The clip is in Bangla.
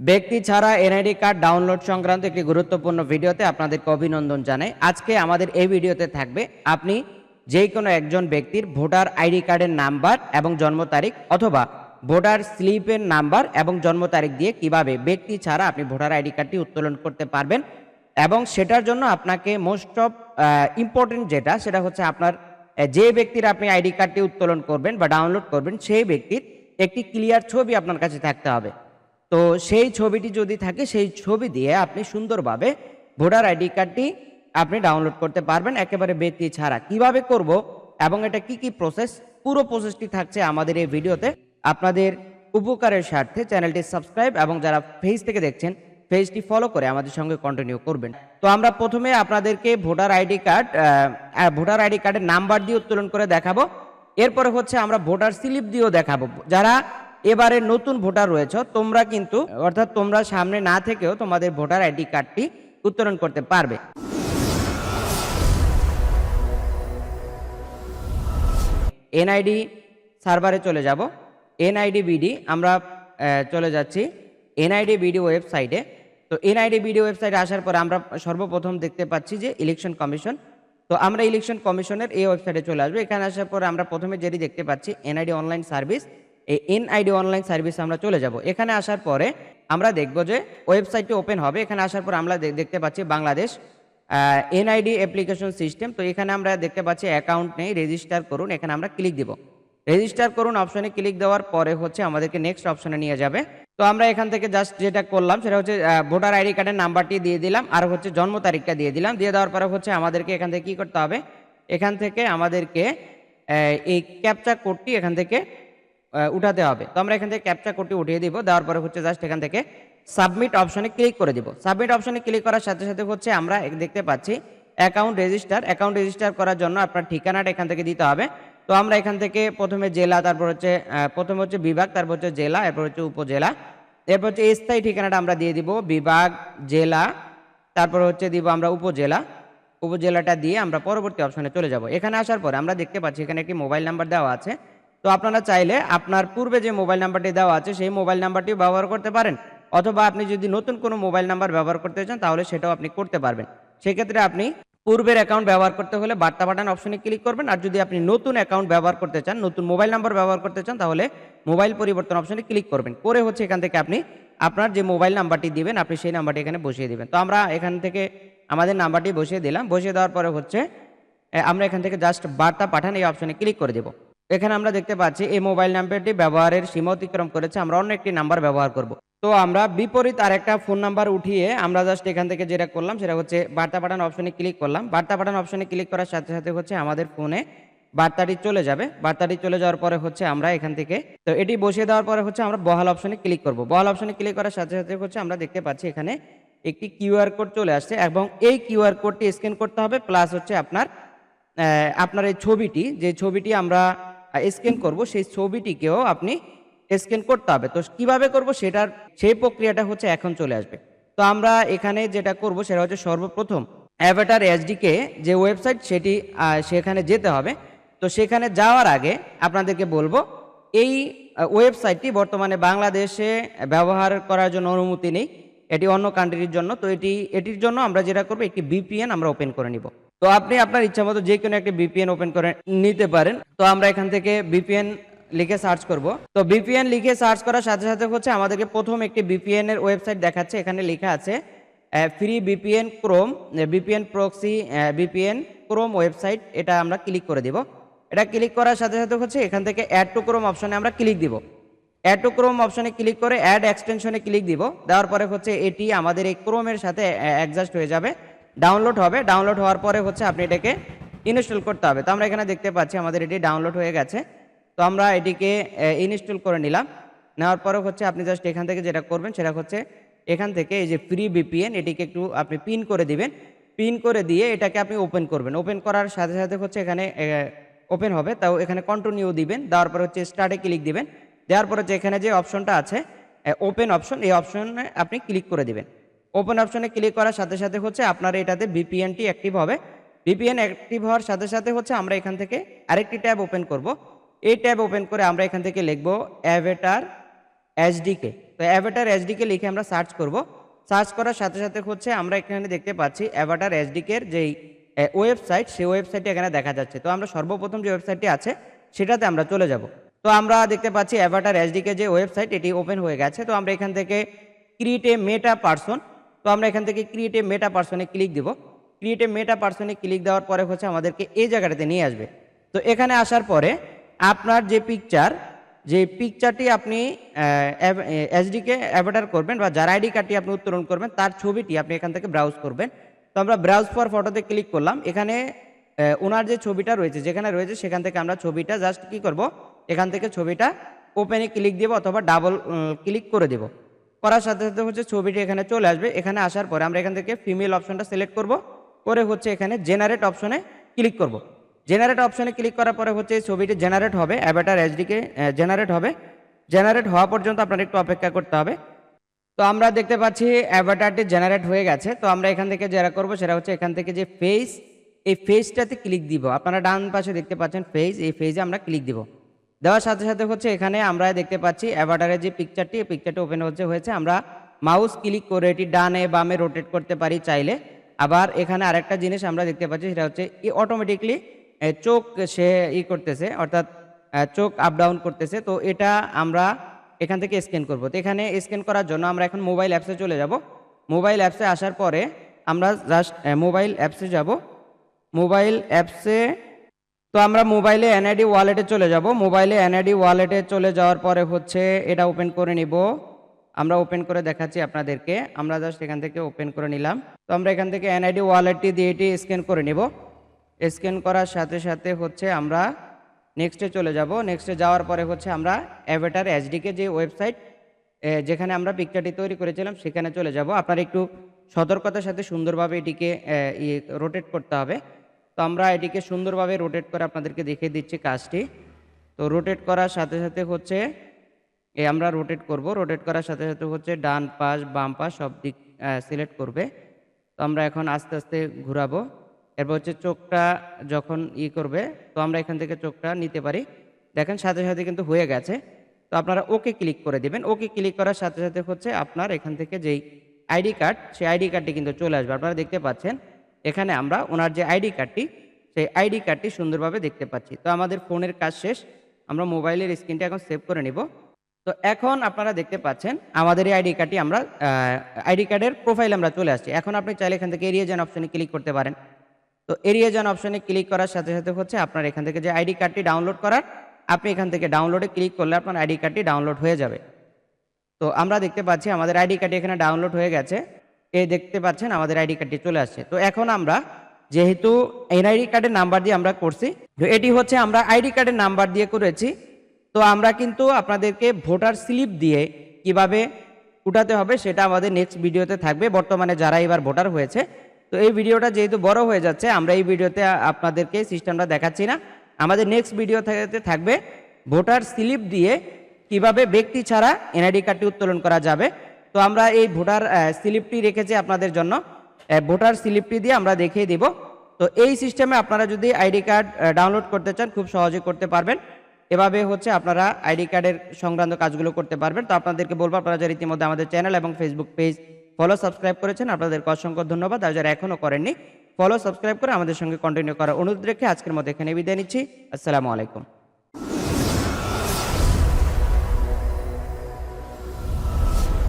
ব্যক্তি ছাড়া এনআইডি কার্ড ডাউনলোড সংক্রান্ত একটি গুরুত্বপূর্ণ ভিডিওতে আপনাদেরকে অভিনন্দন জানাই। আজকে আমাদের এই ভিডিওতে থাকবে আপনি যে কোনো একজন ব্যক্তির ভোটার আইডি কার্ডের নাম্বার এবং জন্ম তারিখ অথবা ভোটার স্লিপের নাম্বার এবং জন্ম তারিখ দিয়ে কীভাবে ব্যক্তি ছাড়া আপনি ভোটার আইডি কার্ডটি উত্তোলন করতে পারবেন এবং সেটার জন্য আপনাকে মোস্ট অফ ইম্পর্টেন্ট যেটা, সেটা হচ্ছে আপনার যে ব্যক্তির আপনি আইডি কার্ডটি উত্তোলন করবেন বা ডাউনলোড করবেন, সেই ব্যক্তির একটি ক্লিয়ার ছবি আপনার কাছে থাকতে হবে। তো সেই ছবিটি যদি থাকে, সেই ছবি দিয়ে আপনি সুন্দরভাবে ভোটার আইডি কার্ডটি আপনি ডাউনলোড করতে পারবেন একেবারে ব্যক্তি ছাড়া। কীভাবে করব এবং এটা কি কি প্রসেস পুরো প্রসেসটি থাকছে আমাদের এই ভিডিওতে। আপনাদের উপকারের স্বার্থে চ্যানেলটি সাবস্ক্রাইব এবং যারা ফেজ থেকে দেখছেন পেজটি ফলো করে আমাদের সঙ্গে কন্টিনিউ করবেন। তো আমরা প্রথমে আপনাদেরকে voter ID card voter ID কার্ডের নাম্বার দিয়ে উত্তোলন করে দেখাবো। এরপরে হচ্ছে আমরা ভোটার স্লিপ দিয়েও দেখাবো। যারা এবারে নতুন ভোটার রয়েছে, তোমরা কিন্তু, অর্থাৎ তোমরা সামনে না থেকেও তোমাদের ভোটার আইডি কার্ডটি উত্তোলন করতে পারবে। এনআইডি সার্ভারে চলে যাব। এনআইডি বিডি, আমরা চলে যাচ্ছি। এনআইডি বিডি ওয়েবসাইটে। তো এনআইডি বিডি ওয়েবসাইটে আসার পর আমরা সর্বপ্রথম দেখতে পাচ্ছি যে ইলেকশন কমিশন। তো আমরা ইলেকশন কমিশনের এই ওয়েবসাইটে চলে আসব। এখানে আসার পর আমরা প্রথমে যেটি দেখতে পাচ্ছি, এনআইডি অনলাইন সার্ভিস। এই এনআইডি অনলাইন সার্ভিস আমরা চলে যাব। এখানে আসার পরে আমরা দেখব যে ওয়েবসাইটটি ওপেন হবে। এখানে আসার পর আমরা দেখতে পাচ্ছি বাংলাদেশ এনআইডি অ্যাপ্লিকেশন সিস্টেম তো এখানে আমরা দেখতে পাচ্ছি অ্যাকাউন্ট নেই। রেজিস্টার করুন। এখানে আমরা ক্লিক দিব। রেজিস্টার করুন অপশনে ক্লিক দেওয়ার পরে হচ্ছে আমাদেরকে নেক্সট অপশনে নিয়ে যাবে। তো আমরা এখান থেকে জাস্ট যেটা করলাম সেটা হচ্ছে ভোটার আইডি কার্ডের নাম্বারটি দিয়ে দিলাম আর হচ্ছে জন্ম তারিখটা দিয়ে দিলাম। দিয়ে দেওয়ার পরে হচ্ছে আমাদেরকে এখান থেকে কী করতে হবে? এখান থেকে আমাদেরকে এই ক্যাপচা কোডটি এখান থেকে উঠাতে হবে। তো আমরা এখান থেকে ক্যাপচা কোডটি উঠিয়ে দিব, দেওয়ার পরে হচ্ছে জাস্ট এখান থেকে সাবমিট অপশনে ক্লিক করে দিব। সাবমিট অপশনে ক্লিক করার সাথে সাথে হচ্ছে আমরা দেখতে পাচ্ছি অ্যাকাউন্ট রেজিস্টার অ্যাকাউন্ট রেজিস্টার করার জন্য আপনার ঠিকানাটা এখান থেকে দিতে হবে। তো আমরা এখান থেকে প্রথমে জেলা, তারপর হচ্ছে প্রথমে হচ্ছে বিভাগ, তারপর হচ্ছে জেলা, এরপর হচ্ছে উপজেলা। এরপর হচ্ছে স্থায়ী ঠিকানাটা আমরা দিয়ে দিব, বিভাগ, জেলা, তারপর হচ্ছে দিব আমরা উপজেলা। উপজেলাটা দিয়ে আমরা পরবর্তী অপশনে চলে যাব। এখানে আসার পরে আমরা দেখতে পাচ্ছি এখানে একটি মোবাইল নাম্বার দেওয়া আছে। তো আপনারা চাইলে আপনার পূর্বে যে মোবাইল নাম্বারটি দেওয়া আছে, সেই মোবাইল নাম্বারটি ব্যবহার করতে পারেন। অথবা আপনি যদি নতুন কোনো মোবাইল নাম্বার ব্যবহার করতে চান, তাহলে সেটাও আপনি করতে পারবেন। সেক্ষেত্রে আপনি পূর্বের অ্যাকাউন্ট ব্যবহার করতে হলে বার্তা পাঠান অপশনে ক্লিক করবেন। আর যদি আপনি নতুন অ্যাকাউন্ট ব্যবহার করতে চান, নতুন মোবাইল নাম্বার ব্যবহার করতে চান, তাহলে মোবাইল পরিবর্তন অপশনে ক্লিক করবেন। করে হচ্ছে এখান থেকে আপনি আপনার যে মোবাইল নাম্বারটি দিবেন, আপনি সেই নাম্বারটি এখানে বসিয়ে দিবেন। তো আমরা এখান থেকে আমাদের নাম্বারটি বসিয়ে দিলাম। বসিয়ে দেওয়ার পরে হচ্ছে আমরা এখান থেকে জাস্ট বার্তা পাঠান এই অপশনে ক্লিক করে দেব। এখানে আমরা দেখতে পাচ্ছি, এই মোবাইল নাম্বারটি ব্যবহারের সীমা অতিক্রম করেছে, আমরা অন্য একটি নাম্বার ব্যবহার করব। তো আমরা বিপরীত আরেকটা ফোন নাম্বার উঠিয়ে আমরা জাস্ট এখান থেকে যেটা করলাম, সেটা হচ্ছে বার্তা পাঠান অপশনে ক্লিক করলাম। বার্তা পাঠান অপশনে ক্লিক করার সাথে সাথে হচ্ছে আমাদের ফোনে বার্তাটি চলে যাবে। বার্তাটি চলে যাওয়ার পরে হচ্ছে আমরা এখান থেকে, তো এটি বসিয়ে দেওয়ার পরে হচ্ছে আমরা বহাল অপশনে ক্লিক করব। বহাল অপশনে ক্লিক করার সাথে সাথে হচ্ছে আমরা দেখতে পাচ্ছি এখানে একটি কিউআর কোড চলে আসছে এবং এই কিউআর কোডটি স্ক্যান করতে হবে প্লাস হচ্ছে আপনার আপনার এই ছবিটি, যে ছবিটি আমরা স্ক্যান করব, সেই ছবিটিকেও আপনি স্ক্যান করতে হবে। তো কীভাবে করব সেটার, সেই প্রক্রিয়াটা হচ্ছে এখন চলে আসবে। তো আমরা এখানে যেটা করব সেটা হচ্ছে সর্বপ্রথম অ্যাভাটার এইচডিকে যে ওয়েবসাইট সেটি সেখানে যেতে হবে। তো সেখানে যাওয়ার আগে আপনাদেরকে বলব, এই ওয়েবসাইটটি বর্তমানে বাংলাদেশে ব্যবহার করার জন্য অনুমতি নেই। এটি অন্য কান্ট্রির জন্য। তো এটি, এটির জন্য আমরা যেটা করব, একটি বিপিএন আমরা ওপেন করে নিব। তো আপনি আপনার ইচ্ছা মতো যে কোনো একটি বিপিএন ওপেন করে নিতে পারেন। তো আমরা এখান থেকে বিপিএন লিখে সার্চ করব। তো বিপিএন লিখে সার্চ করার সাথে সাথে হচ্ছে আমাদেরকে প্রথম একটি বিপিএন এর ওয়েবসাইট দেখাচ্ছে। এখানে লেখা আছে free VPN Chrome VPN proxy VPN Chrome website এটা আমরা ক্লিক করে দিব। এটা ক্লিক করার সাথে সাথে হচ্ছে এখান থেকে অ্যাড টু ক্রোম অপশনে আমরা ক্লিক দিব। অ্যাড টু ক্রোম অপশনে ক্লিক করে অ্যাড এক্সটেনশনে ক্লিক দিব। দেওয়ার পরে হচ্ছে এটি আমাদের এই ক্রোমের সাথে অ্যাডজাস্ট হয়ে যাবে। ডাউনলোড হবে। ডাউনলোড হওয়ার পরে হচ্ছে আপনি এটাকে ইনস্টল করতে হবে। তো আমরা এখানে দেখতে পাচ্ছি আমাদের এটি ডাউনলোড হয়ে গেছে। তো আমরা এটিকে ইনস্টল করে নিলাম। নেওয়ার পরে হচ্ছে আপনি জাস্ট এখান থেকে যেটা করবেন সেটা হচ্ছে এখান থেকে এই যে ফ্রি বিপিএন এটিকে একটু আপনি পিন করে দিবেন। পিন করে দিয়ে এটাকে আপনি ওপেন করবেন। ওপেন করার সাথে সাথে হচ্ছে এখানে ওপেন হবে। তাও এখানে কন্টিনিউ দিবেন। দেওয়ার পরে হচ্ছে স্টার্টে ক্লিক দিবেন। দেওয়ার পরে যে এখানে যে অপশনটা আছে ওপেন অপশন এই অপশনে আপনি ক্লিক করে দিবেন। ওপেন অপশনে ক্লিক করার সাথে সাথে হচ্ছে আপনার এটাতে বিপিএনটি অ্যাক্টিভ হবে। বিপিএন অ্যাক্টিভ হওয়ার সাথে সাথে হচ্ছে আমরা এখান থেকে আরেকটি ট্যাব ওপেন করব। এই ট্যাব ওপেন করে আমরা এখান থেকে লিখব অ্যাভেটার এইচডিকে তো অ্যাভেটার অ্যাভাটার এসডিকে লিখে আমরা সার্চ করব। সার্চ করার সাথে সাথে হচ্ছে আমরা এখানে দেখতে পাচ্ছি অ্যাভাটার এসডিকের যেই ওয়েবসাইট সেই ওয়েবসাইটটি এখানে দেখা যাচ্ছে। তো আমরা সর্বপ্রথম যে ওয়েবসাইটটি আছে, সেটাতে আমরা চলে যাব। তো আমরা দেখতে পাচ্ছি অ্যাভাটার এসডিকে যে ওয়েবসাইট এটি ওপেন হয়ে গেছে। তো আমরা এখান থেকে ক্রিয়েট এ মেটা পার্সন তো আমরা এখান থেকে ক্রিয়েট মেটা পার্সনে ক্লিক দিব। ক্রিয়েট মেটা পার্সনে ক্লিক দেওয়ার পরে হচ্ছে আমাদেরকে এই জায়গাটাতে নিয়ে আসবে। তো এখানে আসার পরে আপনার যে পিকচার যে পিকচারটি আপনি এসডিকে অ্যাভাটার করবেন বা যার আইডি কার্ডটি আপনি উত্তোলন করবেন, তার ছবিটি আপনি এখান থেকে ব্রাউজ করবেন। তো আমরা ব্রাউজ ফর ফটোতে ক্লিক করলাম। এখানে ওনার যে ছবিটা রয়েছে, যেখানে রয়েছে, সেখান থেকে আমরা ছবিটা জাস্ট কি করব? এখান থেকে ছবিটা ওপেনে ক্লিক দেব অথবা ডাবল ক্লিক করে দেব। করার সাথে সাথে হচ্ছে ছবিটি এখানে চলে আসবে। এখানে আসার পরে আমরা এখান থেকে ফিমেল অপশনটা সিলেক্ট করব। করে হচ্ছে এখানে জেনারেট অপশনে ক্লিক করব। জেনারেট অপশনে ক্লিক করার পরে হচ্ছে এই ছবিটি জেনারেট হবে অ্যাভাটার এইচডিকে জেনারেট হবে। জেনারেট হওয়া পর্যন্ত আপনার একটু অপেক্ষা করতে হবে। তো আমরা দেখতে পাচ্ছি অ্যাভাটারটি জেনারেট হয়ে গেছে। তো আমরা এখান থেকে যারা করব সেটা হচ্ছে এখান থেকে যে ফেস এই ফেসটাতে ক্লিক দিব। আপনারা ডান পাশে দেখতে পাচ্ছেন ফেস এই ফেজে আমরা ক্লিক দিব। দেওয়ার সাথে সাথে হচ্ছে এখানে আমরা দেখতে পাচ্ছি অ্যাভাটারের যে পিকচারটি এই পিকচারটি ওপেন হচ্ছে, হয়েছে আমরা মাউস ক্লিক করে এটি ডানে বামে রোটেট করতে পারি চাইলে। আবার এখানে আরেকটা জিনিস আমরা দেখতে পাচ্ছি, সেটা হচ্ছে ই অটোমেটিকলি চোখ সে ই করতেছে, অর্থাৎ চোখ আপ ডাউন করতেছে, তো এটা আমরা এখান থেকে স্ক্যান করব। তো এখানে স্ক্যান করার জন্য আমরা এখন মোবাইল অ্যাপসে চলে যাব। মোবাইল অ্যাপসে আসার পরে আমরা জাস্ট মোবাইল অ্যাপসে যাব। মোবাইল অ্যাপসে তো আমরা মোবাইলে এনআইডি ওয়ালেটে চলে যাব। মোবাইলে এনআইডি ওয়ালেটে চলে যাওয়ার পরে হচ্ছে এটা ওপেন করে নিব। আমরা ওপেন করে দেখাচ্ছি আপনাদেরকে। আমরা জাস্ট এখান থেকে ওপেন করে নিলাম। তো আমরা এখান থেকে এনআইডি ওয়ালেটটি দিয়ে এটি স্ক্যান করে নিব। স্ক্যান করার সাথে সাথে হচ্ছে আমরা নেক্সটে চলে যাব। নেক্সটে যাওয়ার পরে হচ্ছে আমরা অ্যাভেটার এইচডিকে যে ওয়েবসাইট যেখানে আমরা পিকচারটি তৈরি করেছিলাম, সেখানে চলে যাব। আপনার একটু সতর্কতার সাথে সুন্দরভাবে এটিকে রোটেট করতে হবে। তো আমরা এটিকে সুন্দরভাবে রোটেট করে আপনাদেরকে দেখিয়ে দিচ্ছি কাজটি। তো রোটেট করার সাথে সাথে হচ্ছে এ আমরা রোটেট করব। রোটেট করার সাথে সাথে হচ্ছে ডান পাশ, বাম পাশ সব দিক সিলেক্ট করবে। তো আমরা এখন আস্তে আস্তে ঘোরাবো। এরপর হচ্ছে চোখটা যখন ই করবে, তো আমরা এখান থেকে চোখটা নিতে পারি। দেখেন সাথে সাথে কিন্তু হয়ে গেছে। তো আপনারা ওকে ক্লিক করে দেবেন। ওকে ক্লিক করার সাথে সাথে হচ্ছে আপনার এখান থেকে যেই আইডি কার্ড, সেই আইডি কার্ডটি কিন্তু চলে আসবে। আপনারা দেখতে পাচ্ছেন এখানে আমরা ওনার যে আইডি কার্ডটি, সেই আইডি কার্ডটি সুন্দরভাবে দেখতে পাচ্ছি। তো আমাদের ফোনের কাজ শেষ, আমরা মোবাইলের স্ক্রিনটা এখন সেভ করে নিব। তো এখন আপনারা দেখতে পাচ্ছেন, আমাদের এই আইডি কার্ডটি আমরা আইডি কার্ডের প্রোফাইল আমরা চলে আসছি। এখন আপনি চাইলে এখান থেকে এরিয়া যান অপশনে ক্লিক করতে পারেন। তো এরিয়া যান অপশনে ক্লিক করার সাথে সাথে হচ্ছে আপনার এখান থেকে যে আইডি কার্ডটি ডাউনলোড করার, আপনি এখান থেকে ডাউনলোডে ক্লিক করলে আপনার আইডি কার্ডটি ডাউনলোড হয়ে যাবে। তো আমরা দেখতে পাচ্ছি আমাদের আইডি কার্ডটি এখানে ডাউনলোড হয়ে গেছে। এই দেখতে পাচ্ছেন, আমাদের আইডি কার্ডটি চলে আসছে। তো এখন আমরা যেহেতু এনআইডি কার্ডের নাম্বার দিয়ে আমরা করছি, তো এটি হচ্ছে আমরা আইডি কার্ডের নাম্বার দিয়ে করেছি। তো আমরা কিন্তু আপনাদেরকে ভোটার স্লিপ দিয়ে কীভাবে উঠাতে হবে সেটা আমাদের নেক্সট ভিডিওতে থাকবে। বর্তমানে যারা এবার ভোটার হয়েছে, তো এই ভিডিওটা যেহেতু বড় হয়ে যাচ্ছে, আমরা এই ভিডিওতে আপনাদেরকে সিস্টেমটা দেখাচ্ছি না। আমাদের নেক্সট ভিডিও থাকবে ভোটার স্লিপ দিয়ে কীভাবে ব্যক্তি ছাড়া এনআইডি কার্ডটি উত্তোলন করা যাবে। তো আমরা এই ভোটার স্লিপটি রেখেছি আপনাদের জন্য। ভোটার স্লিপটি দিয়ে আমরা দেখিয়ে দিব। তো এই সিস্টেমে আপনারা যদি আইডি কার্ড ডাউনলোড করতে চান, খুব সহজে করতে পারবেন। এভাবে হচ্ছে আপনারা আইডি কার্ডের সংক্রান্ত কাজগুলো করতে পারবেন। তো আপনাদেরকে বলব, আপনারা যারা ইতিমধ্যে আমাদের চ্যানেল এবং ফেসবুক পেজ ফলো সাবস্ক্রাইব করেছেন, আপনাদেরকে অসংখ্য ধন্যবাদ। আর যারা এখনও করেননি ফলো সাবস্ক্রাইব করে আমাদের সঙ্গে কন্টিনিউ করার অনুরোধ রেখে আজকের মতো এখানে বিদায় নিচ্ছি। আসসালামু আলাইকুম।